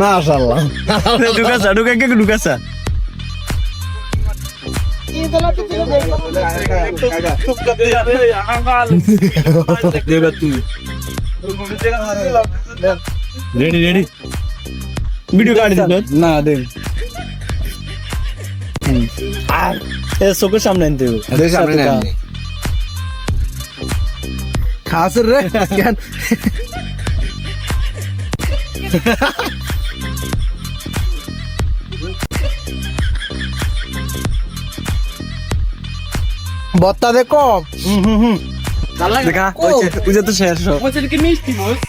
মাশাআল্লাহ। ঢুকাছা ঢুকা কে ঢুকাছা রেডি রেডি ভিডিও দিল না দেন এ চোখের সামনে আনতে সামনে খাস রে বত্তা দেখো। হুম হুম যে- ওই যে তো শেষ। সব